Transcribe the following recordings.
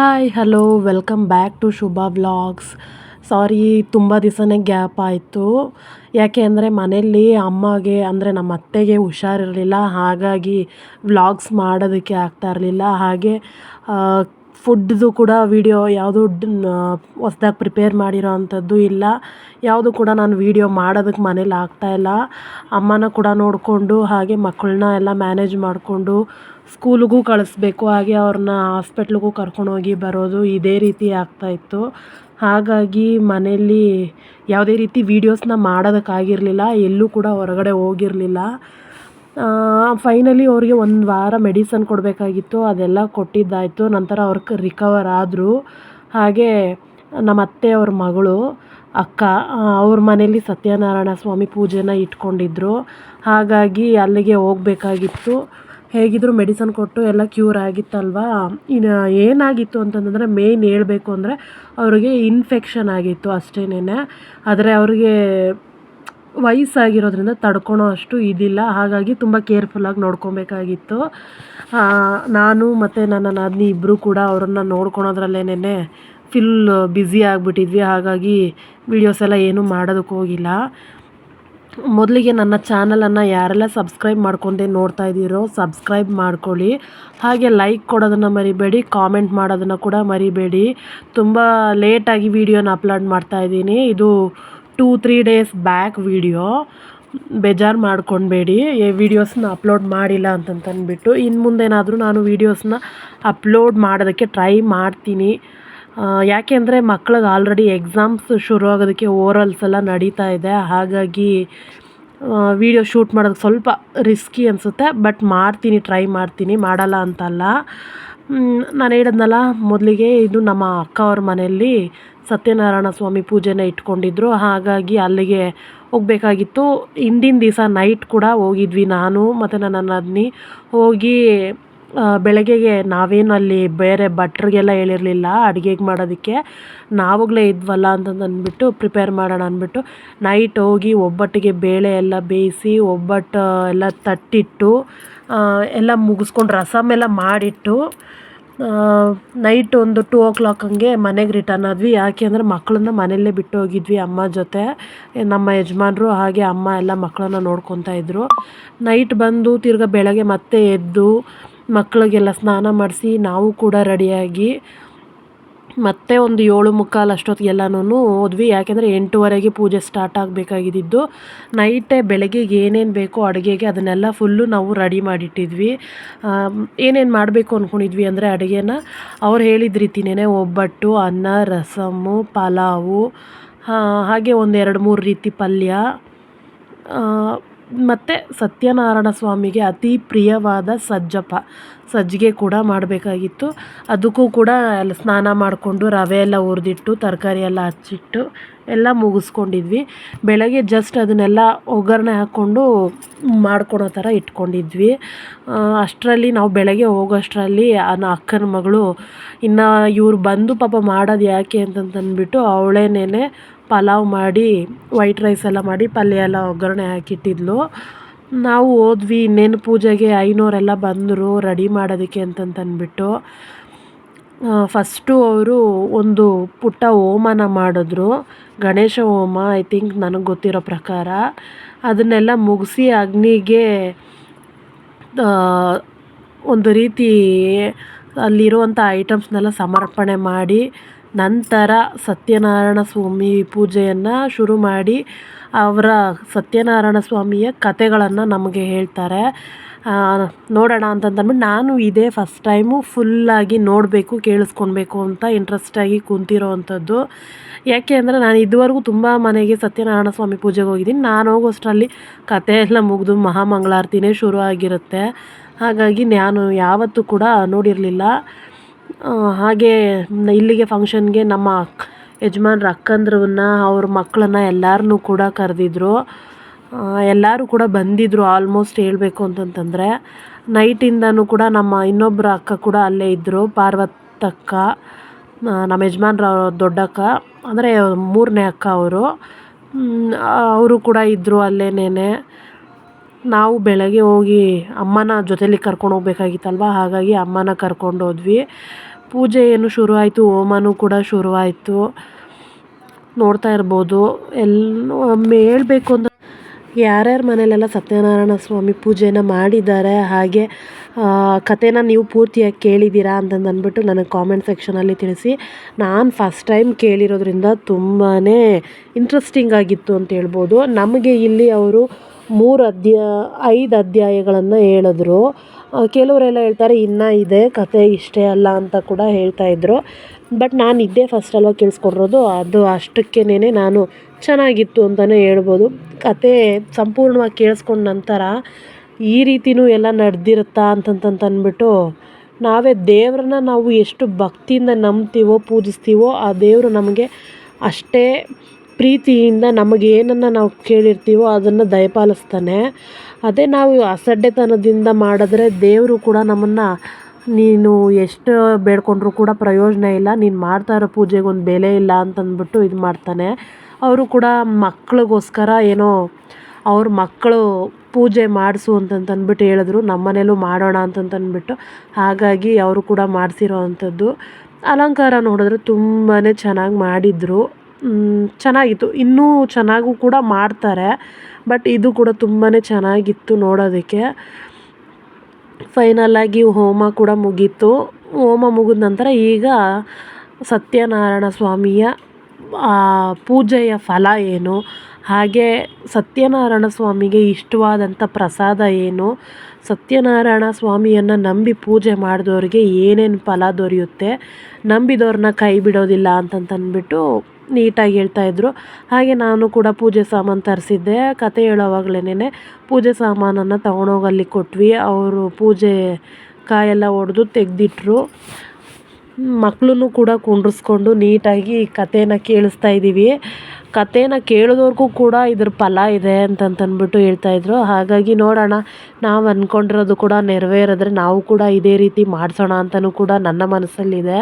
Hi hello welcome back to Shubha vlogs sorry ತುಂಬ ದಿವಸನೇ gap ಆಯಿತು. ಯಾಕೆ ಅಂದರೆ ಮನೆಯಲ್ಲಿ ಅಮ್ಮಗೆ, ಅಂದರೆ ನಮ್ಮ ಅತ್ತೆಗೆ ಹುಷಾರಿರಲಿಲ್ಲ, ಹಾಗಾಗಿ ವ್ಲಾಗ್ಸ್ ಮಾಡೋದಕ್ಕೆ ಆಗ್ತಾ ಇರಲಿಲ್ಲ. ಹಾಗೆ ಫುಡ್ದು ಕೂಡ ವೀಡಿಯೋ ಯಾವುದು ಹೊಸ್ದಾಗಿ ಪ್ರಿಪೇರ್ ಮಾಡಿರೋ ಅಂಥದ್ದು ಇಲ್ಲ. ಯಾವುದು ಕೂಡ ನಾನು ವೀಡಿಯೋ ಮಾಡೋದಕ್ಕೆ ಮನೇಲಿ ಆಗ್ತಾಯಿಲ್ಲ ಅಮ್ಮನ ಕೂಡ ನೋಡಿಕೊಂಡು, ಹಾಗೆ ಮಕ್ಕಳನ್ನ ಎಲ್ಲ ಮ್ಯಾನೇಜ್ ಮಾಡಿಕೊಂಡು ಸ್ಕೂಲಿಗೂ ಕಳಿಸ್ಬೇಕು. ಹಾಗೆ ಅವ್ರನ್ನ ಹಾಸ್ಪಿಟ್ಲಿಗೂ ಕರ್ಕೊಂಡೋಗಿ ಬರೋದು ಇದೇ ರೀತಿ ಆಗ್ತಾಯಿತ್ತು ಹಾಗಾಗಿ ಮನೆಯಲ್ಲಿ ಯಾವುದೇ ರೀತಿ ವೀಡಿಯೋಸ್ನ ಮಾಡೋದಕ್ಕಾಗಿರಲಿಲ್ಲ, ಎಲ್ಲೂ ಕೂಡ ಹೊರಗಡೆ ಹೋಗಿರಲಿಲ್ಲ. ಫೈನಲಿ ಅವರಿಗೆ ಒಂದು ವಾರ ಮೆಡಿಸನ್ ಕೊಡಬೇಕಾಗಿತ್ತು, ಅದೆಲ್ಲ ಕೊಟ್ಟಿದ್ದಾಯಿತು. ನಂತರ ಅವ್ರಿಗೆ ರಿಕವರ್ ಆದರು. ಹಾಗೆ ನಮ್ಮ ಅತ್ತೆಯವ್ರ ಮಗಳು, ಅಕ್ಕ ಅವ್ರ ಮನೇಲಿ ಸತ್ಯನಾರಾಯಣ ಸ್ವಾಮಿ ಪೂಜೆನ ಇಟ್ಕೊಂಡಿದ್ರು. ಹಾಗಾಗಿ ಅಲ್ಲಿಗೆ ಹೋಗಬೇಕಾಗಿತ್ತು. ಹೇಗಿದ್ರು ಮೆಡಿಸನ್ ಕೊಟ್ಟು ಎಲ್ಲ ಕ್ಯೂರ್ ಆಗಿತ್ತಲ್ವಾ? ಇನ್ನು ಏನಾಗಿತ್ತು ಅಂತಂದರೆ ಮೇಯ್ನ್ ಹೇಳಬೇಕು ಅಂದರೆ ಅವರಿಗೆ ಇನ್ಫೆಕ್ಷನ್ ಆಗಿತ್ತು ಅಷ್ಟೇನೆ ಆದರೆ ಅವ್ರಿಗೆ ವಯಸ್ಸಾಗಿರೋದ್ರಿಂದ ತಡ್ಕೊಳೋ ಅಷ್ಟು ಇದಿಲ್ಲ. ಹಾಗಾಗಿ ತುಂಬ ಕೇರ್ಫುಲ್ಲಾಗಿ ನೋಡ್ಕೊಬೇಕಾಗಿತ್ತು. ನಾನು ಮತ್ತು ನನ್ನ ನಾದಿನಿ ಇಬ್ಬರು ಕೂಡ ಅವ್ರನ್ನ ನೋಡ್ಕೊಳೋದ್ರಲ್ಲೇನೆ ಫಿಲ್ ಬ್ಯುಸಿ ಆಗಿಬಿಟ್ಟಿದ್ವಿ. ಹಾಗಾಗಿ ವೀಡಿಯೋಸ್ ಎಲ್ಲ ಏನೂ ಮಾಡೋದಕ್ಕೆ ಹೋಗಿಲ್ಲ. ಮೊದಲಿಗೆ ನನ್ನ ಚಾನಲನ್ನು ಯಾರೆಲ್ಲ ಸಬ್ಸ್ಕ್ರೈಬ್ ಮಾಡ್ಕೊಂಡೆ ನೋಡ್ತಾ ಇದ್ದೀರೋ ಸಬ್ಸ್ಕ್ರೈಬ್ ಮಾಡ್ಕೊಳ್ಳಿ. ಹಾಗೆ ಲೈಕ್ ಕೊಡೋದನ್ನು ಮರಿಬೇಡಿ, ಕಾಮೆಂಟ್ ಮಾಡೋದನ್ನು ಕೂಡ ಮರಿಬೇಡಿ. ತುಂಬ ಲೇಟಾಗಿ ವೀಡಿಯೋನ ಅಪ್ಲೋಡ್ ಮಾಡ್ತಾ ಇದ್ದೀನಿ. ಇದು two three days back video ಬೇಜಾರು ಮಾಡ್ಕೊಳ್ಬೇಡಿ ವೀಡಿಯೋಸ್ನ ಅಪ್ಲೋಡ್ ಮಾಡಿಲ್ಲ ಅಂತಂತಂದ್ಬಿಟ್ಟು ಇನ್ನು ಮುಂದೇನಾದರೂ ನಾನು ವೀಡಿಯೋಸ್ನ ಅಪ್ಲೋಡ್ ಮಾಡೋದಕ್ಕೆ ಟ್ರೈ ಮಾಡ್ತೀನಿ. ಯಾಕೆ ಅಂದರೆ ಮಕ್ಳಿಗೆ ಆಲ್ರೆಡಿ ಎಕ್ಸಾಮ್ಸ್ ಶುರು ಆಗೋದಕ್ಕೆ ಓರಲ್ಸ್ ಎಲ್ಲ ನಡೀತಾ ಇದೆ. ಹಾಗಾಗಿ ವೀಡಿಯೋ ಶೂಟ್ ಮಾಡೋದಕ್ಕೆ ಸ್ವಲ್ಪ ರಿಸ್ಕಿ ಅನಿಸುತ್ತೆ. ಬಟ್ ಮಾಡ್ತೀನಿ ಟ್ರೈ ಮಾಡ್ತೀನಿ. ಮಾಡಲ್ಲ ಅಂತಲ್ಲ. ನಾನು ಹೇಳಿದ್ನಲ್ಲ, ಮೊದಲಿಗೆ ಇದು ನಮ್ಮ ಅಕ್ಕ ಅವ್ರ ಮನೆಯಲ್ಲಿ ಸತ್ಯನಾರಾಯಣ ಸ್ವಾಮಿ ಪೂಜೆನ ಇಟ್ಕೊಂಡಿದ್ರು. ಹಾಗಾಗಿ ಅಲ್ಲಿಗೆ ಹೋಗಬೇಕಾಗಿತ್ತು. ಹಿಂದಿನ ದಿವಸ ನೈಟ್ ಕೂಡ ಹೋಗಿದ್ವಿ ನಾನು ಮತ್ತು ನನ್ನ ನದ್ನಿ ಹೋಗಿ ಬೆಳಗ್ಗೆಗೆ ನಾವೇನು ಅಲ್ಲಿ ಬೇರೆ ಭಟ್ರಿಗೆಲ್ಲ ಹೇಳಿರಲಿಲ್ಲ ಅಡುಗೆಗೆ ಮಾಡೋದಕ್ಕೆ. ನಾವುಗಳೇ ಇದ್ವಲ್ಲ ಅಂತಂದು ಅಂದ್ಬಿಟ್ಟು ಪ್ರಿಪೇರ್ ಮಾಡೋಣ ಅಂದ್ಬಿಟ್ಟು ನೈಟ್ ಹೋಗಿ ಒಬ್ಬಟ್ಟಿಗೆ ಬೇಳೆ ಎಲ್ಲ ಬೇಯಿಸಿ ಒಬ್ಬಟ್ಟು ಎಲ್ಲ ತಟ್ಟಿಟ್ಟು ಎಲ್ಲ ಮುಗಿಸ್ಕೊಂಡು ರಸಮೆಲ್ಲ ಮಾಡಿಟ್ಟು ನೈಟ್ ಒಂದು ಟೂ ಓ ಕ್ಲಾಕ್ ಹಂಗೆ ಮನೆಗೆ ರಿಟರ್ನ್ ಆದ್ವಿ. ಯಾಕೆ ಅಂದರೆ ಮಕ್ಕಳನ್ನ ಮನೆಯಲ್ಲೇ ಬಿಟ್ಟು ಹೋಗಿದ್ವಿ ಅಮ್ಮ ಜೊತೆ. ನಮ್ಮ ಯಜಮಾನ್ರು ಹಾಗೆ ಅಮ್ಮ ಎಲ್ಲ ಮಕ್ಕಳನ್ನ ನೋಡ್ಕೊತಾ ಇದ್ದರು ನೈಟ್ ಬಂದು ತಿರ್ಗ ಬೆಳಗ್ಗೆ ಮತ್ತೆ ಎದ್ದು ಮಕ್ಕಳಿಗೆಲ್ಲ ಸ್ನಾನ ಮಾಡಿಸಿ ನಾವು ಕೂಡ ರೆಡಿಯಾಗಿ ಮತ್ತೆ ಒಂದು ಏಳು ಮುಕ್ಕಾಲು ಅಷ್ಟೊತ್ತಿಗೆಲ್ಲನೂ ಹೋದ್ವಿ. ಯಾಕೆಂದರೆ ಎಂಟೂವರೆಗೆ ಪೂಜೆ ಸ್ಟಾರ್ಟ್ ಆಗಬೇಕಾಗಿದ್ದು ನೈಟೇ ಬೆಳಗ್ಗೆಗೆ ಏನೇನು ಬೇಕೋ ಅಡುಗೆಗೆ ಅದನ್ನೆಲ್ಲ ಫುಲ್ಲು ನಾವು ರೆಡಿ ಮಾಡಿಟ್ಟಿದ್ವಿ. ಏನೇನು ಮಾಡಬೇಕು ಅಂದ್ಕೊಂಡಿದ್ವಿ ಅಂದರೆ ಅಡುಗೆನ ಅವ್ರು ಹೇಳಿದ ರೀತಿನೇ ಒಬ್ಬಟ್ಟು, ಅನ್ನ ರಸಮ್ಮು ಪಲಾವು ಹಾಗೆ ಒಂದು ಎರಡು ಮೂರು ರೀತಿ ಪಲ್ಯ ಮತ್ತು ಸತ್ಯನಾರಾಯಣ ಸ್ವಾಮಿಗೆ ಅತಿ ಪ್ರಿಯವಾದ ಸಜ್ಜಪ ಸಜ್ಜಿಗೆ ಕೂಡ ಮಾಡಬೇಕಾಗಿತ್ತು. ಅದಕ್ಕೂ ಕೂಡ ಅಲ್ಲಿ ಸ್ನಾನ ಮಾಡಿಕೊಂಡು ರವೆ ಎಲ್ಲ ಹುರಿದಿಟ್ಟು, ತರಕಾರಿ ಎಲ್ಲ ಹಚ್ಚಿಟ್ಟು ಎಲ್ಲ ಮುಗಿಸ್ಕೊಂಡಿದ್ವಿ. ಬೆಳಗ್ಗೆ ಜಸ್ಟ್ ಅದನ್ನೆಲ್ಲ ಒಗ್ಗರಣೆ ಹಾಕ್ಕೊಂಡು ಮಾಡ್ಕೊಳೋ ಥರ ಇಟ್ಕೊಂಡಿದ್ವಿ. ಅಷ್ಟರಲ್ಲಿ ನಾವು ಬೆಳಗ್ಗೆ ಹೋಗೋಷ್ಟರಲ್ಲಿ ನನ್ನ ಅಕ್ಕನ ಮಗಳು, ಇನ್ನು ಇವ್ರು ಬಂದು ಪಾಪ ಮಾಡೋದು ಯಾಕೆ ಅಂತಂತಂದ್ಬಿಟ್ಟು ಅವಳೇನೆ ಪಲಾವ್ ಮಾಡಿ ವೈಟ್ ರೈಸ್ ಎಲ್ಲ ಮಾಡಿ ಪಲ್ಯ ಎಲ್ಲ ಒಗ್ಗರಣೆ ಹಾಕಿಟ್ಟಿದ್ಲು. ನಾವು ಹೋದ್ವಿ, ಇನ್ನೇನು ಪೂಜೆಗೆ ಐನೂರೆಲ್ಲ ಬಂದರು ರೆಡಿ ಮಾಡೋದಕ್ಕೆ ಅಂತಂತಂದ್ಬಿಟ್ಟು ಫಸ್ಟು ಅವರು ಒಂದು ಪುಟ್ಟ ಹೋಮನ ಮಾಡಿದ್ರು. ಗಣೇಶ ಹೋಮ ಐ ಥಿಂಕ್ ನನಗೆ ಗೊತ್ತಿರೋ ಪ್ರಕಾರ. ಅದನ್ನೆಲ್ಲ ಮುಗಿಸಿ ಅಗ್ನಿಗೆ ಒಂದು ರೀತಿ ಅಲ್ಲಿರುವಂಥ ಐಟಮ್ಸ್ನೆಲ್ಲ ಸಮರ್ಪಣೆ ಮಾಡಿ ನಂತರ ಸತ್ಯನಾರಾಯಣ ಸ್ವಾಮಿ ಪೂಜೆಯನ್ನು ಶುರು ಮಾಡಿ ಅವರ ಸತ್ಯನಾರಾಯಣ ಸ್ವಾಮಿಯ ಕಥೆಗಳನ್ನು ನಮಗೆ ಹೇಳ್ತಾರೆ. ನೋಡೋಣ ಅಂತಂತಂದ್ಬಿಟ್ಟು ನಾನು ಇದೇ ಫಸ್ಟ್ ಟೈಮು ಫುಲ್ಲಾಗಿ ನೋಡಬೇಕು ಕೇಳಿಸ್ಕೊಳ್ಬೇಕು ಅಂತ ಇಂಟ್ರೆಸ್ಟಾಗಿ ಕುಂತಿರೋ ಅಂಥದ್ದು. ಯಾಕೆ ಅಂದರೆ ನಾನು ಇದುವರೆಗೂ ತುಂಬ ಮನೆಗೆ ಸತ್ಯನಾರಾಯಣ ಸ್ವಾಮಿ ಪೂಜೆಗೆ ಹೋಗಿದ್ದೀನಿ. ನಾನು ಹೋಗೋಷ್ಟರಲ್ಲಿ ಕತೆ ಎಲ್ಲ ಮುಗಿದು ಮಹಾಮಂಗಳಾರತಿನೇ ಶುರು ಆಗಿರುತ್ತೆ ಹಾಗಾಗಿ ನಾನು ಯಾವತ್ತೂ ಕೂಡ ನೋಡಿರಲಿಲ್ಲ. ಹಾಗೆ ಇಲ್ಲಿಗೆ ಫಂಕ್ಷನ್ಗೆ ನಮ್ಮ ಯಜಮಾನ್ರ ಅಕ್ಕಂದ್ರನ್ನ, ಅವ್ರ ಮಕ್ಕಳನ್ನ ಎಲ್ಲರನ್ನೂ ಕೂಡ ಕರೆದಿದ್ರು. ಎಲ್ಲರೂ ಕೂಡ ಬಂದಿದ್ದರು ಆಲ್ಮೋಸ್ಟ್ ಹೇಳಬೇಕು ಅಂತಂತಂದರೆ. ನೈಟಿಂದನೂ ಕೂಡ ನಮ್ಮ ಇನ್ನೊಬ್ಬರ ಅಕ್ಕ ಕೂಡ ಅಲ್ಲೇ ಇದ್ದರು ಪಾರ್ವತಕ್ಕ ನಮ್ಮ ಯಜಮಾನ್ರ ದೊಡ್ಡಕ್ಕ ಅಂದರೆ ಮೂರನೇ ಅಕ್ಕ ಅವರು. ಅವರು ಕೂಡ ಇದ್ದರು ಅಲ್ಲೇನೇ ನಾವು ಬೆಳಗ್ಗೆ ಹೋಗಿ ಅಮ್ಮನ ಜೊತೇಲಿ ಕರ್ಕೊಂಡು ಹೋಗ್ಬೇಕಾಗಿತ್ತಲ್ವ? ಹಾಗಾಗಿ ಅಮ್ಮನ ಕರ್ಕೊಂಡು ಹೋದ್ವಿ. ಪೂಜೆ ಏನು ಶುರು ಹೋಮನೂ ಕೂಡ ಶುರುವಾಯಿತು. ನೋಡ್ತಾ ಇರ್ಬೋದು. ಎಲ್ಲ ಹೇಳ್ಬೇಕು ಅಂತ ಯಾರ್ಯಾರ ಮನೇಲೆಲ್ಲ ಸತ್ಯನಾರಾಯಣ ಸ್ವಾಮಿ ಪೂಜೆನ ಮಾಡಿದ್ದಾರೆ, ಹಾಗೆ ಕಥೆನ ನೀವು ಪೂರ್ತಿಯಾಗಿ ಕೇಳಿದ್ದೀರಾ ಅಂತಂದು ಅಂದ್ಬಿಟ್ಟು ನನಗೆ ಕಾಮೆಂಟ್ ಸೆಕ್ಷನಲ್ಲಿ ತಿಳಿಸಿ. ನಾನು ಫಸ್ಟ್ ಟೈಮ್ ಕೇಳಿರೋದ್ರಿಂದ ತುಂಬಾ ಇಂಟ್ರೆಸ್ಟಿಂಗ್ ಆಗಿತ್ತು ಅಂತ ಹೇಳ್ಬೋದು. ನಮಗೆ ಇಲ್ಲಿ ಅವರು ಮೂರು ಅಧ್ಯಾಯ ಐದು ಅಧ್ಯಾಯಗಳನ್ನು ಹೇಳಿದ್ರು. ಕೆಲವರೆಲ್ಲ ಹೇಳ್ತಾರೆ, ಇನ್ನೂ ಇದೆ ಕತೆ ಇಷ್ಟೇ ಅಲ್ಲ ಅಂತ ಕೂಡ ಹೇಳ್ತಾಯಿದ್ರು ಬಟ್ ನಾನು ಇದ್ದೇ ಫಸ್ಟ್ ಅಲ್ವಾ ಕೇಳಿಸ್ಕೊಂಡಿರೋದು? ಅದು ಅಷ್ಟಕ್ಕೇನೆ ನಾನು ಚೆನ್ನಾಗಿತ್ತು ಅಂತಲೇ ಹೇಳ್ಬೋದು. ಕತೆ ಸಂಪೂರ್ಣವಾಗಿ ಕೇಳಿಸ್ಕೊಂಡ ನಂತರ ಈ ರೀತಿಯೂ ಎಲ್ಲ ನಡೆದಿರುತ್ತಾ ಅಂತಂತಂತ ಅಂದ್ಬಿಟ್ಟು, ನಾವೇ ದೇವ್ರನ್ನ ನಾವು ಎಷ್ಟು ಭಕ್ತಿಯಿಂದ ನಂಬ್ತೀವೋ, ಪೂಜಿಸ್ತೀವೋ, ಆ ದೇವರು ನಮಗೆ ಅಷ್ಟೇ ಪ್ರೀತಿಯಿಂದ ನಮಗೆ ಏನನ್ನು ನಾವು ಕೇಳಿರ್ತೀವೋ ಅದನ್ನು ದಯಪಾಲಿಸ್ತಾನೆ. ಅದೇ ನಾವು ಅಸಡ್ಡೆತನದಿಂದ ಮಾಡಿದ್ರೆ ದೇವರು ಕೂಡ ನಮ್ಮನ್ನು, ನೀನು ಎಷ್ಟು ಬೇಡ್ಕೊಂಡ್ರೂ ಕೂಡ ಪ್ರಯೋಜನ ಇಲ್ಲ, ನೀನು ಮಾಡ್ತಾ ಇರೋ ಪೂಜೆಗೆ ಒಂದು ಬೆಲೆ ಇಲ್ಲ ಅಂತಂದ್ಬಿಟ್ಟು ಇದು ಮಾಡ್ತಾನೆ. ಅವರು ಕೂಡ ಮಕ್ಕಳಿಗೋಸ್ಕರ ಏನೋ ಅವ್ರ ಮಕ್ಕಳು ಪೂಜೆ ಮಾಡಿಸು ಅಂತಂತಂದ್ಬಿಟ್ಟು ಹೇಳಿದ್ರು ನಮ್ಮನೇಲೂ ಮಾಡೋಣ ಅಂತಂತಂದ್ಬಿಟ್ಟು ಹಾಗಾಗಿ ಅವರು ಕೂಡ ಮಾಡಿಸಿರೋ ಅಂಥದ್ದು. ಅಲಂಕಾರ ನೋಡಿದ್ರೆ ತುಂಬಾ ಚೆನ್ನಾಗಿ ಮಾಡಿದರು. ಚೆನ್ನಾಗಿತ್ತು. ಇನ್ನೂ ಚೆನ್ನಾಗೂ ಕೂಡ ಮಾಡ್ತಾರೆ. ಬಟ್ ಇದು ಕೂಡ ತುಂಬಾ ಚೆನ್ನಾಗಿತ್ತು ನೋಡೋದಕ್ಕೆ. ಫೈನಲ್ಲಾಗಿ ಹೋಮ ಕೂಡ ಮುಗೀತು. ಹೋಮ ಮುಗಿದ ನಂತರ ಈಗ ಸತ್ಯನಾರಾಯಣ ಸ್ವಾಮಿಯ ಪೂಜೆಯ ಫಲ ಏನು? ಹಾಗೆ ಸತ್ಯನಾರಾಯಣ ಸ್ವಾಮಿಗೆ ಇಷ್ಟವಾದಂಥ ಪ್ರಸಾದ ಏನು? ಸತ್ಯನಾರಾಯಣ ಸ್ವಾಮಿಯನ್ನು ನಂಬಿ ಪೂಜೆ ಮಾಡಿದವ್ರಿಗೆ ಏನೇನು ಫಲ ದೊರೆಯುತ್ತೆ? ನಂಬಿದವ್ರನ್ನ ಕೈ ಬಿಡೋದಿಲ್ಲ ಅಂತಂತಂದ್ಬಿಟ್ಟು ನೀಟಾಗಿ ಹೇಳ್ತಾಯಿದ್ರು ಹಾಗೆ ನಾನು ಕೂಡ ಪೂಜೆ ಸಾಮಾನು ತರಿಸಿದ್ದೆ. ಕತೆ ಹೇಳೋವಾಗ್ಲೇನೆ ಪೂಜೆ ಸಾಮಾನನ್ನು ತೊಗೊಂಡೋಗಿ ಅಲ್ಲಿ ಕೊಟ್ವಿ. ಅವರು ಪೂಜೆ ಕಾಯೆಲ್ಲ ಒಡೆದು ತೆಗೆದಿಟ್ರು. ಮಕ್ಕಳನ್ನು ಕೂಡ ಕುಂಡ್ರಿಸ್ಕೊಂಡು ನೀಟಾಗಿ ಕಥೆನ ಕೇಳಿಸ್ತಾ ಇದ್ದೀವಿ ಕಥೆನ ಕೇಳಿದವ್ರಿಗೂ ಕೂಡ ಇದ್ರ ಫಲ ಇದೆ ಅಂತಂತಂದ್ಬಿಟ್ಟು ಹೇಳ್ತಾಯಿದ್ರು ಹಾಗಾಗಿ ನೋಡೋಣ, ನಾವು ಅಂದ್ಕೊಂಡಿರೋದು ಕೂಡ ನೆರವೇರಿದ್ರೆ ನಾವು ಕೂಡ ಇದೇ ರೀತಿ ಮಾಡಿಸೋಣ ಅಂತಲೂ ಕೂಡ ನನ್ನ ಮನಸ್ಸಲ್ಲಿದೆ.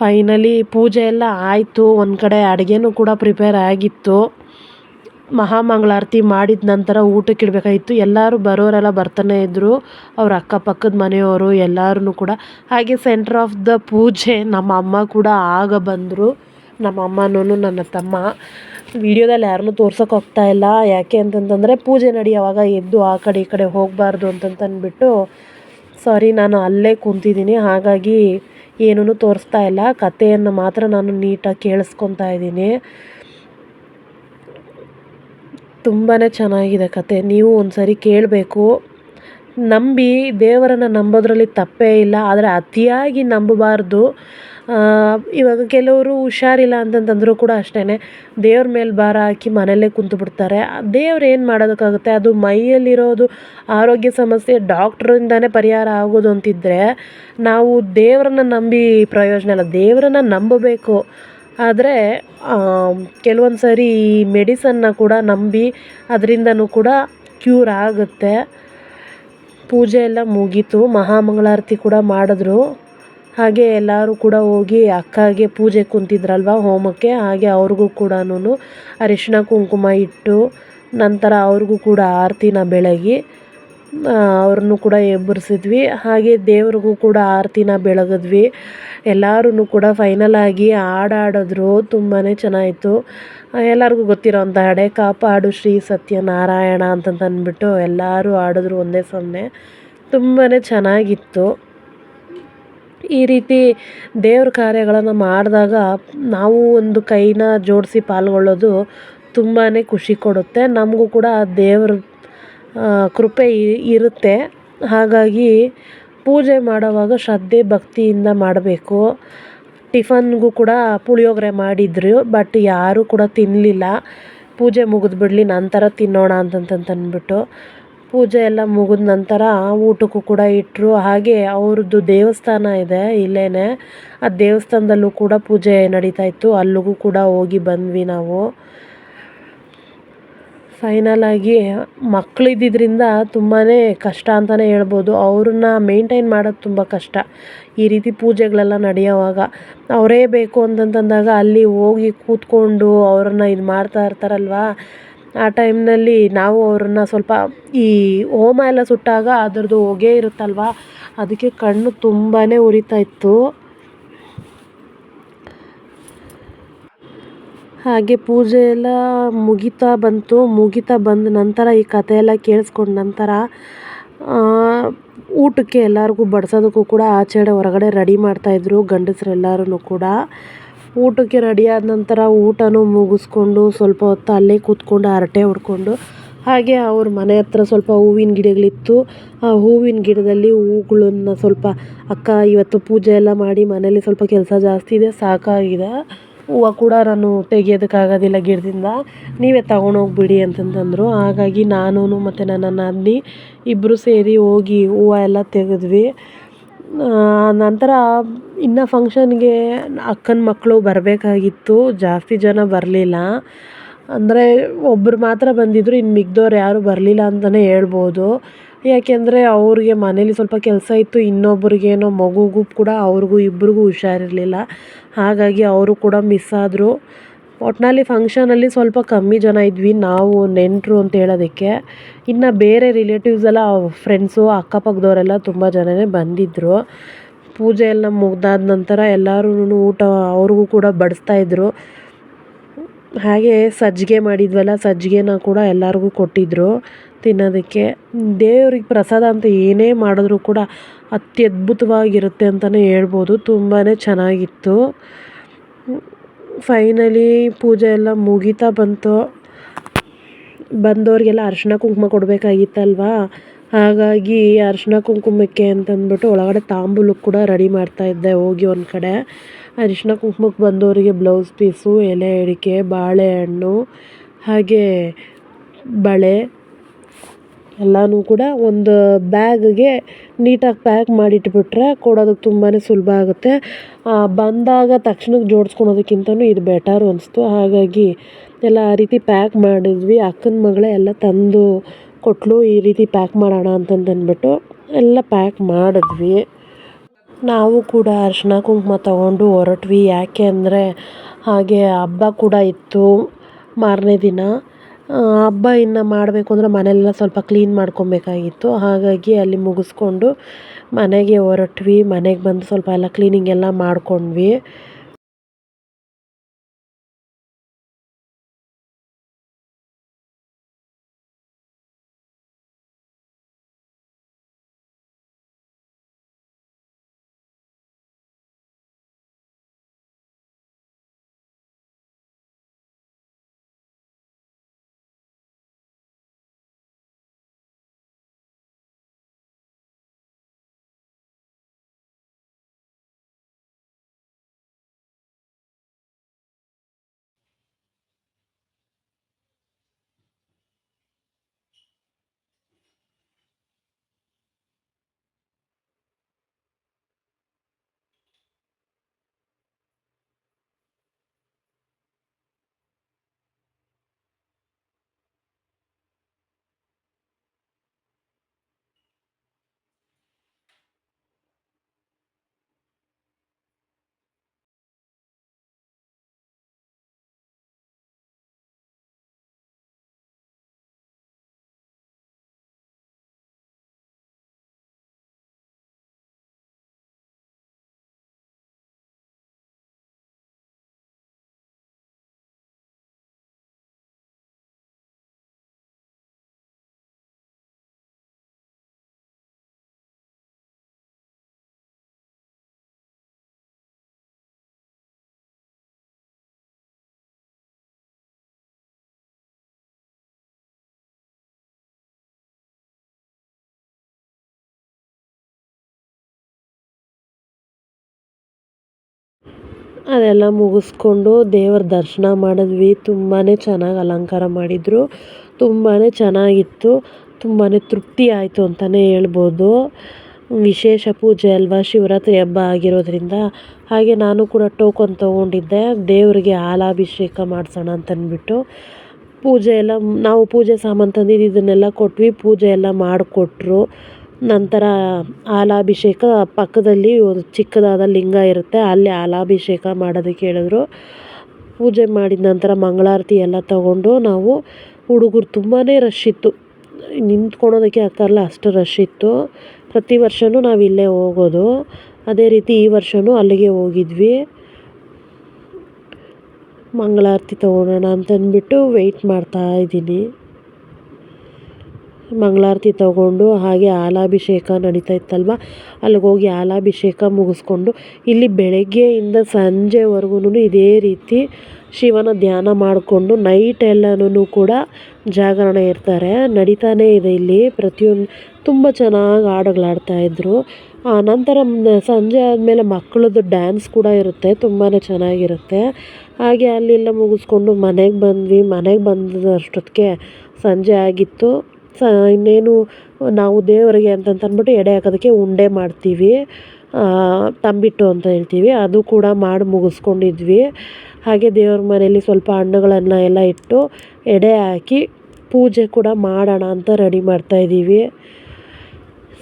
ಫೈನಲಿ ಪೂಜೆ ಎಲ್ಲ ಆಯಿತು. ಒಂದು ಕಡೆ ಅಡುಗೆನೂ ಕೂಡ ಪ್ರಿಪೇರ್ ಆಗಿತ್ತು. ಮಹಾಮಂಗಳಾರತಿ ಮಾಡಿದ ನಂತರ ಊಟಕ್ಕೆ ಇಡಬೇಕಾಗಿತ್ತು. ಎಲ್ಲರೂ ಬರೋರೆಲ್ಲ ಬರ್ತಾನೆ ಇದ್ದರು ಅವ್ರ ಅಕ್ಕಪಕ್ಕದ ಮನೆಯವರು ಎಲ್ಲರೂ ಕೂಡ. ಹಾಗೆ ಸೆಂಟ್ರ್ ಆಫ್ ದ ಪೂಜೆ ನಮ್ಮ ಅಮ್ಮ ಕೂಡ ಆಗ ಬಂದರು. ನಮ್ಮ ಅಮ್ಮನೂ ನನ್ನ ತಮ್ಮ. ವಿಡಿಯೋದಲ್ಲಿ ಯಾರನ್ನೂ ತೋರ್ಸೋಕೆ ಹೋಗ್ತಾ ಇಲ್ಲ. ಯಾಕೆ ಅಂತಂತಂದರೆ ಪೂಜೆ ನಡೆಯುವಾಗ ಎದ್ದು ಆ ಕಡೆ ಈ ಕಡೆ ಹೋಗಬಾರ್ದು ಅಂತಂತಂದ್ಬಿಟ್ಟು ಸಾರಿ ನಾನು ಅಲ್ಲೇ ಕುಂತಿದ್ದೀನಿ. ಹಾಗಾಗಿ ಏನೂ ತೋರಿಸ್ತಾ ಇಲ್ಲ. ಕಥೆಯನ್ನು ಮಾತ್ರ ನಾನು ನೀಟಾಗಿ ಕೇಳಿಸ್ಕೊತಾ ಇದ್ದೀನಿ. ತುಂಬಾ ಚೆನ್ನಾಗಿದೆ ಕತೆ. ನೀವು ಒಂದು ಸರಿ ಕೇಳಬೇಕು. ನಂಬಿ ದೇವರನ್ನು ನಂಬೋದ್ರಲ್ಲಿ ತಪ್ಪೇ ಇಲ್ಲ. ಆದರೆ ಅತಿಯಾಗಿ ನಂಬಬಾರ್ದು. ಇವಾಗ ಕೆಲವರು ಹುಷಾರಿಲ್ಲ ಅಂತಂತಂದರೂ ಕೂಡ ಅಷ್ಟೇ ದೇವ್ರ ಮೇಲೆ ಭಾರ ಹಾಕಿ ಮನೆಯಲ್ಲೇ ಕುಂತು ಬಿಡ್ತಾರೆ ದೇವ್ರು ಏನು ಮಾಡೋದಕ್ಕಾಗುತ್ತೆ? ಅದು ಮೈಯಲ್ಲಿರೋದು ಆರೋಗ್ಯ ಸಮಸ್ಯೆ. ಡಾಕ್ಟ್ರಿಂದನೇ ಪರಿಹಾರ ಆಗೋದು ಅಂತಿದ್ದರೆ ನಾವು ದೇವರನ್ನ ನಂಬಿ ಪ್ರಯೋಜನ ಇಲ್ಲ. ದೇವರನ್ನ ನಂಬಬೇಕು. ಆದರೆ ಕೆಲವೊಂದು ಸರಿ ಈ ಮೆಡಿಸನ್ನ ಕೂಡ ನಂಬಿ ಅದರಿಂದನೂ ಕೂಡ ಕ್ಯೂರ್ ಆಗುತ್ತೆ. ಪೂಜೆ ಎಲ್ಲ ಮುಗೀತು. ಮಹಾಮಂಗಳಾರತಿ ಕೂಡ ಮಾಡಿದ್ರು. ಹಾಗೆ ಎಲ್ಲರೂ ಕೂಡ ಹೋಗಿ ಅಕ್ಕಗೆ ಪೂಜೆ ಕುಂತಿದ್ರಲ್ವ ಹೋಮಕ್ಕೆ, ಹಾಗೆ ಅವ್ರಿಗೂ ಕೂಡನು ಅರಿಶಿನ ಕುಂಕುಮ ಇಟ್ಟು ನಂತರ ಅವ್ರಿಗೂ ಕೂಡ ಆರತಿನ ಬೆಳಗಿ ಅವ್ರನ್ನು ಕೂಡ ಎಬ್ಬರಿಸಿದ್ವಿ. ಹಾಗೆ ದೇವ್ರಿಗೂ ಕೂಡ ಆರತಿನ ಬೆಳಗಿದ್ವಿ. ಎಲ್ಲರೂ ಕೂಡ ಫೈನಲ್ ಆಗಿ ಹಾಡು ಹಾಡಿದ್ರು ತುಂಬಾ ಚೆನ್ನಾಯಿತು ಎಲ್ಲರಿಗೂ ಗೊತ್ತಿರೋವಂಥ ಹಾಡೆ, ಕಾಪಾಡು ಶ್ರೀ ಸತ್ಯನಾರಾಯಣ ಅಂತಂತಂದ್ಬಿಟ್ಟು ಎಲ್ಲರೂ ಆಡಿದ್ರು ಒಂದೇ ಸೊನ್ನೆ. ತುಂಬಾ ಚೆನ್ನಾಗಿತ್ತು. ಈ ರೀತಿ ದೇವ್ರ ಕಾರ್ಯಗಳನ್ನು ಮಾಡಿದಾಗ ನಾವು ಒಂದು ಕೈನ ಜೋಡಿಸಿ ಪಾಲ್ಗೊಳ್ಳೋದು ತುಂಬಾ ಖುಷಿ ಕೊಡುತ್ತೆ. ನಮಗೂ ಕೂಡ ದೇವ್ರ ಕೃಪೆ ಇರುತ್ತೆ. ಹಾಗಾಗಿ ಪೂಜೆ ಮಾಡುವಾಗ ಶ್ರದ್ಧೆ, ಭಕ್ತಿಯಿಂದ ಮಾಡಬೇಕು. ಟಿಫನ್ಗೂ ಕೂಡ ಪುಳಿಯೋಗರೆ ಮಾಡಿದ್ರು, ಬಟ್ ಯಾರೂ ಕೂಡ ತಿನ್ನಲಿಲ್ಲ ಪೂಜೆ ಮುಗಿದ್ಬಿಡ್ಲಿ, ನಂತರ ತಿನ್ನೋಣ ಅಂತಂತಂತಂದ್ಬಿಟ್ಟು ಪೂಜೆ ಎಲ್ಲ ಮುಗಿದ ನಂತರ ಊಟಕ್ಕೂ ಕೂಡ ಇಟ್ಟರು ಹಾಗೆ ಅವ್ರದ್ದು ದೇವಸ್ಥಾನ ಇದೆ ಇಲ್ಲೇ ಆ ದೇವಸ್ಥಾನದಲ್ಲೂ ಕೂಡ ಪೂಜೆ ನಡೀತಾ ಇತ್ತು. ಅಲ್ಲಿಗೂ ಕೂಡ ಹೋಗಿ ಬಂದ್ವಿ ನಾವು. ಫೈನಲಾಗಿ ಮಕ್ಕಳಿದ್ದಿದ್ರಿಂದ ತುಂಬಾ ಕಷ್ಟ ಅಂತಲೇ ಹೇಳ್ಬೋದು. ಅವ್ರನ್ನ ಮೇಂಟೈನ್ ಮಾಡೋದು ತುಂಬ ಕಷ್ಟ. ಈ ರೀತಿ ಪೂಜೆಗಳೆಲ್ಲ ನಡೆಯೋವಾಗ ಅವರೇ ಬೇಕು ಅಂತಂತಂದಾಗ ಅಲ್ಲಿ ಹೋಗಿ ಕೂತ್ಕೊಂಡು ಅವ್ರನ್ನ ಇದು ಮಾಡ್ತಾ ಇರ್ತಾರಲ್ವ? ಆ ಟೈಮ್ನಲ್ಲಿ ನಾವು ಅವ್ರನ್ನ ಸ್ವಲ್ಪ ಈ ಹೋಮ ಎಲ್ಲ ಸುಟ್ಟಾಗ ಅದರದ್ದು ಹೊಗೆ ಇರುತ್ತಲ್ವ, ಅದಕ್ಕೆ ಕಣ್ಣು ತುಂಬಾ ಉರಿತಾ ಇತ್ತು. ಹಾಗೆ ಪೂಜೆ ಎಲ್ಲ ಮುಗಿತಾ ಬಂತು, ಮುಗಿತಾ ಬಂದ ನಂತರ ಈ ಕಥೆ ಎಲ್ಲ ಕೇಳಿಸ್ಕೊಂಡ ನಂತರ ಊಟಕ್ಕೆ ಎಲ್ಲರಿಗೂ ಬಡಿಸೋದಕ್ಕೂ ಕೂಡ ಆಚೆಡೆ ಹೊರಗಡೆ ರೆಡಿ ಮಾಡ್ತಾಯಿದ್ರು ಗಂಡಸರೆಲ್ಲರೂ ಕೂಡ. ಊಟಕ್ಕೆ ರೆಡಿ ಆದ ನಂತರ ಊಟನೂ ಮುಗಿಸ್ಕೊಂಡು ಸ್ವಲ್ಪ ಹೊತ್ತು ಅಲ್ಲೇ ಕೂತ್ಕೊಂಡು ಹರಟೆ ಹೊಡ್ಕೊಂಡು ಹಾಗೆ ಅವ್ರ ಮನೆ ಹತ್ರ ಸ್ವಲ್ಪ ಹೂವಿನ ಗಿಡಗಳಿತ್ತು. ಆ ಹೂವಿನ ಗಿಡದಲ್ಲಿ ಹೂಗಳನ್ನ ಸ್ವಲ್ಪ ಅಕ್ಕ ಇವತ್ತು ಪೂಜೆ ಎಲ್ಲ ಮಾಡಿ ಮನೇಲಿ ಸ್ವಲ್ಪ ಕೆಲಸ ಜಾಸ್ತಿ ಇದೆ, ಸಾಕಾಗಿದೆ. ಹೂವು ಕೂಡ ನಾನು ತೆಗಿಯೋದಕ್ಕಾಗೋದಿಲ್ಲ ಗಿಡದಿಂದ. ನೀವೇ ತಗೊಂಡೋಗ್ಬಿಡಿ ಅಂತಂತಂದರು. ಹಾಗಾಗಿ ನಾನು ಮತ್ತು ನನ್ನ ನಾದಿನಿ ಇಬ್ಬರು ಸೇರಿ ಹೋಗಿ ಹೂವು ಎಲ್ಲ ತೆಗೆದ್ವಿ. ನಂತರ ಇನ್ನು ಫಂಕ್ಷನ್ಗೆ ಅಕ್ಕನ ಮಕ್ಕಳು ಬರಬೇಕಾಗಿತ್ತು. ಜಾಸ್ತಿ ಜನ ಬರಲಿಲ್ಲ. ಅಂದರೆ ಒಬ್ಬರು ಮಾತ್ರ ಬಂದಿದ್ದರು ಇನ್ನು ಮಿಗ್ದವ್ರು ಯಾರೂ ಬರಲಿಲ್ಲ ಅಂತಲೇ ಹೇಳ್ಬೋದು. ಯಾಕೆಂದರೆ ಅವ್ರಿಗೆ ಮನೇಲಿ ಸ್ವಲ್ಪ ಕೆಲಸ ಇತ್ತು, ಇನ್ನೊಬ್ರಿಗೇನೋ ಮಗುಗೂ ಕೂಡ ಅವ್ರಿಗೂ ಇಬ್ರಿಗೂ ಹುಷಾರಿರಲಿಲ್ಲ. ಹಾಗಾಗಿ ಅವರು ಕೂಡ ಮಿಸ್ ಆದರು. ಒಟ್ಟಿನಲ್ಲಿ ಫಂಕ್ಷನಲ್ಲಿ ಸ್ವಲ್ಪ ಕಮ್ಮಿ ಜನ ಇದ್ವಿ, ನಾವು ನೆಂಟರು ಅಂತ ಹೇಳೋದಕ್ಕೆ. ಇನ್ನು ಬೇರೆ ರಿಲೇಟಿವ್ಸ್ ಎಲ್ಲ ಫ್ರೆಂಡ್ಸು ಅಕ್ಕಪಕ್ಕದವರೆಲ್ಲ ತುಂಬ ಜನನೇ ಬಂದಿದ್ದರು ಪೂಜೆ ಎಲ್ಲ ಮುಗ್ದಾದ ನಂತರ ಎಲ್ಲರೂ ಊಟ ಅವ್ರಿಗೂ ಕೂಡ ಬಡಿಸ್ತಾಯಿದ್ರು ಹಾಗೆ ಸಜ್ಜಿಗೆ ಮಾಡಿದ್ವಲ್ಲ, ಸಜ್ಜಿಗೆನ ಕೂಡ ಎಲ್ಲರಿಗೂ ಕೊಟ್ಟಿದ್ದರು ತಿನ್ನೋದಕ್ಕೆ. ದೇವ್ರಿಗೆ ಪ್ರಸಾದ ಅಂತ ಏನೇ ಮಾಡಿದ್ರೂ ಕೂಡ ಅತ್ಯದ್ಭುತವಾಗಿರುತ್ತೆ ಅಂತಲೇ ಹೇಳ್ಬೋದು ತುಂಬಾ ಚೆನ್ನಾಗಿತ್ತು. ಫೈನಲಿ ಪೂಜೆ ಎಲ್ಲ ಮುಗೀತಾ ಬಂತು. ಬಂದವ್ರಿಗೆಲ್ಲ ಅರ್ಶಿನ ಕುಂಕುಮ ಕೊಡಬೇಕಾಗಿತ್ತಲ್ವಾ? ಹಾಗಾಗಿ ಅರ್ಶಿನ ಕುಂಕುಮಕ್ಕೆ ಅಂತಂದ್ಬಿಟ್ಟು ಒಳಗಡೆ ತಾಂಬೂಲಕ್ಕೆ ಕೂಡ ರೆಡಿ ಮಾಡ್ತಾ ಇದ್ದೆ ಹೋಗಿ ಒಂದು ಕಡೆ. ಅರಿಶಿನ ಕುಂಕುಮಕ್ಕೆ ಬಂದವರಿಗೆ ಬ್ಲೌಸ್ ಪೀಸು ಎಲೆ ಅಡಿಕೆ, ಬಾಳೆಹಣ್ಣು, ಹಾಗೆ ಬಳೆ ಎಲ್ಲನೂ ಕೂಡ ಒಂದು ಬ್ಯಾಗ್ಗೆ ನೀಟಾಗಿ ಪ್ಯಾಕ್ ಮಾಡಿಟ್ಬಿಟ್ರೆ ಕೊಡೋದಕ್ಕೆ ತುಂಬಾ ಸುಲಭ ಆಗುತ್ತೆ. ಬಂದಾಗ ತಕ್ಷಣಕ್ಕೆ ಜೋಡಿಸ್ಕೊಳೋದಕ್ಕಿಂತನೂ ಇದು ಬೆಟರ್ ಅನಿಸ್ತು. ಹಾಗಾಗಿ ಎಲ್ಲ ಆ ರೀತಿ ಪ್ಯಾಕ್ ಮಾಡಿದ್ವಿ. ಅಕ್ಕನ ಮಗಳೇ ಎಲ್ಲ ತಂದು ಕೊಟ್ಟಳು ಈ ರೀತಿ ಪ್ಯಾಕ್ ಮಾಡೋಣ ಅಂತಂದನ್ಬಿಟ್ಟು ಎಲ್ಲ ಪ್ಯಾಕ್ ಮಾಡಿದ್ವಿ. ನಾವು ಕೂಡ ಅರಿಶಿನ ಕುಂಕುಮ ತಗೊಂಡು ಹೊರಟ್ವಿ. ಯಾಕೆ ಅಂದರೆ ಹಾಗೆ ಹಬ್ಬ ಕೂಡ ಇತ್ತು ಮಾರನೇ ದಿನ. ಹಬ್ಬ ಇನ್ನು ಮಾಡಬೇಕು ಅಂದರೆ ಮನೆಯೆಲ್ಲ ಸ್ವಲ್ಪ ಕ್ಲೀನ್ ಮಾಡ್ಕೊಬೇಕಾಗಿತ್ತು. ಹಾಗಾಗಿ ಅಲ್ಲಿ ಮುಗಿಸ್ಕೊಂಡು ಮನೆಗೆ ಹೊರಟ್ವಿ. ಮನೆಗೆ ಬಂದು ಸ್ವಲ್ಪ ಎಲ್ಲ ಕ್ಲೀನಿಂಗ್ ಎಲ್ಲ ಮಾಡ್ಕೊಂಡ್ವಿ. ಅದೆಲ್ಲ ಮುಗಿಸ್ಕೊಂಡು ದೇವರ ದರ್ಶನ ಮಾಡಿದ್ವಿ. ತುಂಬಾ ಚೆನ್ನಾಗಿ ಅಲಂಕಾರ ಮಾಡಿದರು. ತುಂಬಾ ಚೆನ್ನಾಗಿತ್ತು. ತುಂಬಾ ತೃಪ್ತಿ ಆಯಿತು ಅಂತಲೇ ಹೇಳ್ಬೋದು. ವಿಶೇಷ ಪೂಜೆ ಅಲ್ವಾ? ಶಿವರಾತ್ರಿ ಹಬ್ಬ ಆಗಿರೋದ್ರಿಂದ. ಹಾಗೆ ನಾನು ಕೂಡ ಟೋಕನ್ ತೊಗೊಂಡಿದ್ದೆ. ದೇವರಿಗೆ ಹಾಲಾಭಿಷೇಕ ಮಾಡಿಸೋಣ ಅಂತಂದ್ಬಿಟ್ಟು ಪೂಜೆ ಎಲ್ಲ, ನಾವು ಪೂಜೆ ಸಾಮಾನು ತಂದಿದ್ದು ಇದನ್ನೆಲ್ಲ ಕೊಟ್ವಿ. ಪೂಜೆ ಎಲ್ಲ ಮಾಡಿಕೊಟ್ರು. ನಂತರ ಹಾಲಾಭಿಷೇಕ ಪಕ್ಕದಲ್ಲಿ ಒಂದು ಚಿಕ್ಕದಾದ ಲಿಂಗ ಇರುತ್ತೆ, ಅಲ್ಲಿ ಹಾಲಾಭಿಷೇಕ ಮಾಡೋದಕ್ಕೆ ಹೇಳಿದ್ರು ಪೂಜೆ ಮಾಡಿದ ನಂತರ ಮಂಗಳಾರತಿ ಎಲ್ಲ ತಗೊಂಡು ನಾವು ಹುಡುಗರು ತುಂಬಾ ರಶ್ ಇತ್ತು. ನಿಂತ್ಕೊಳೋದಕ್ಕೆ ಆಗ್ತಾರಲ್ಲ ಅಷ್ಟು ರಶ್ ಇತ್ತು. ಪ್ರತಿ ವರ್ಷವೂ ನಾವು ಇಲ್ಲೇ ಹೋಗೋದು. ಅದೇ ರೀತಿ ಈ ವರ್ಷವೂ ಅಲ್ಲಿಗೆ ಹೋಗಿದ್ವಿ. ಮಂಗಳಾರತಿ ತೊಗೊಳೋಣ ಅಂತಂದ್ಬಿಟ್ಟು ವೆಯ್ಟ್ ಮಾಡ್ತಾ ಇದ್ದೀನಿ. ಮಂಗಳಾರತಿ ತಗೊಂಡು ಹಾಗೆ ಹಾಲಾಭಿಷೇಕ ನಡೀತಾ ಇತ್ತಲ್ವ? ಅಲ್ಲಿಗೆ ಹೋಗಿ ಹಾಲಾಭಿಷೇಕ ಮುಗಿಸ್ಕೊಂಡು ಇಲ್ಲಿ ಬೆಳಗ್ಗೆಯಿಂದ ಸಂಜೆವರೆಗೂ ಇದೇ ರೀತಿ ಶಿವನ ಧ್ಯಾನ ಮಾಡಿಕೊಂಡು ನೈಟ್ ಎಲ್ಲನೂ ಕೂಡ ಜಾಗರಣೆ ಇರ್ತಾರೆ ನಡೀತಾನೇ ಇದೆ ಇಲ್ಲಿ. ಪ್ರತಿಯೊಂದು ತುಂಬ ಚೆನ್ನಾಗಿ ಹಾಡುಗಳಾಡ್ತಾಯಿದ್ರು ನಂತರ ಮ್- ಸಂಜೆ ಆದಮೇಲೆ ಮಕ್ಕಳದ್ದು ಡ್ಯಾನ್ಸ್ ಕೂಡ ಇರುತ್ತೆ. ತುಂಬಾ ಚೆನ್ನಾಗಿರುತ್ತೆ. ಹಾಗೆ ಅಲ್ಲೆಲ್ಲ ಮುಗಿಸ್ಕೊಂಡು ಮನೆಗೆ ಬಂದ್ವಿ. ಮನೆಗೆ ಬಂದಷ್ಟೊತ್ತಿಗೆ ಸಂಜೆ ಆಗಿತ್ತು. ಸ, ಇನ್ನೇನು ನಾವು ದೇವರಿಗೆ ಅಂತಂತ ಅಂದ್ಬಿಟ್ಟು ಎಡೆ ಹಾಕೋದಕ್ಕೆ ಉಂಡೆ ಮಾಡ್ತೀವಿ. ತಂಬಿಟ್ಟು ಅಂತ ಹೇಳ್ತೀವಿ. ಅದು ಕೂಡ ಮಾಡಿ ಮುಗಿಸ್ಕೊಂಡಿದ್ವಿ. ಹಾಗೆ ದೇವ್ರ ಮನೆಯಲ್ಲಿ ಸ್ವಲ್ಪ ಹಣ್ಣುಗಳನ್ನು ಎಲ್ಲ ಇಟ್ಟು ಎಡೆ ಹಾಕಿ ಪೂಜೆ ಕೂಡ ಮಾಡೋಣ ಅಂತ ರೆಡಿ ಮಾಡ್ತಾಯಿದ್ದೀವಿ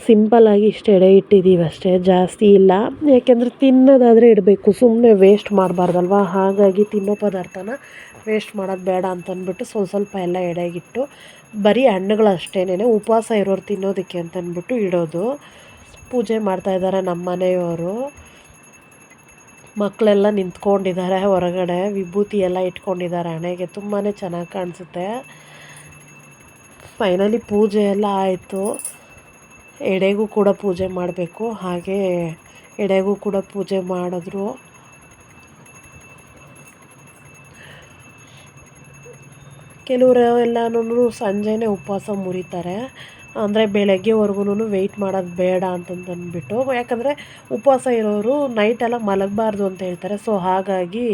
ಸಿಂಪಲ್ಲಾಗಿ ಇಷ್ಟು ಎಡೆ ಇಟ್ಟಿದ್ದೀವಿ ಅಷ್ಟೇ, ಜಾಸ್ತಿ ಇಲ್ಲ. ಯಾಕೆಂದರೆ ತಿನ್ನೋದಾದರೆ ಇಡಬೇಕು ಸುಮ್ಮನೆ ವೇಸ್ಟ್ ಮಾಡಬಾರ್ದಲ್ವ? ಹಾಗಾಗಿ ತಿನ್ನೋ ಪದಾರ್ಥನ ವೇಸ್ಟ್ ಮಾಡೋದು ಬೇಡ ಅಂತಂದ್ಬಿಟ್ಟು ಸ್ವಲ್ಪ ಸ್ವಲ್ಪ ಎಲ್ಲ ಎಡೆಗಿಟ್ಟು ಬರೀ ಹಣ್ಣುಗಳು ಅಷ್ಟೇನೆ ಉಪವಾಸ ಇರೋರು ತಿನ್ನೋದಕ್ಕೆ ಅಂತಂದ್ಬಿಟ್ಟು ಇಡೋದು. ಪೂಜೆ ಮಾಡ್ತಾಯಿದ್ದಾರೆ ನಮ್ಮ ಮನೆಯವರು. ಮಕ್ಕಳೆಲ್ಲ ನಿಂತ್ಕೊಂಡಿದ್ದಾರೆ ಹೊರಗಡೆ, ವಿಭೂತಿ ಎಲ್ಲ ಇಟ್ಕೊಂಡಿದ್ದಾರೆ ಹಣೆಗೆ ತುಂಬಾ ಚೆನ್ನಾಗಿ ಕಾಣಿಸುತ್ತೆ. ಫೈನಲಿ ಪೂಜೆ ಎಲ್ಲ ಆಯಿತು. ಎಡೆಗೂ ಕೂಡ ಪೂಜೆ ಮಾಡಬೇಕು, ಹಾಗೆ ಎಡೆಗೂ ಕೂಡ ಪೂಜೆ ಮಾಡಿದ್ರು. ಕೆಲವರು ಎಲ್ಲನೂ ಸಂಜೆಯೇ ಉಪವಾಸ ಮುರಿತಾರೆ. ಅಂದರೆ ಬೆಳಗ್ಗೆವರೆಗೂ ವೆಯ್ಟ್ ಮಾಡೋದು ಬೇಡ ಅಂತಂತಂದ್ಬಿಟ್ಟು ಯಾಕಂದರೆ ಉಪವಾಸ ಇರೋರು ನೈಟೆಲ್ಲ ಮಲಗಬಾರ್ದು ಅಂತ ಹೇಳ್ತಾರೆ. ಸೊ ಹಾಗಾಗಿ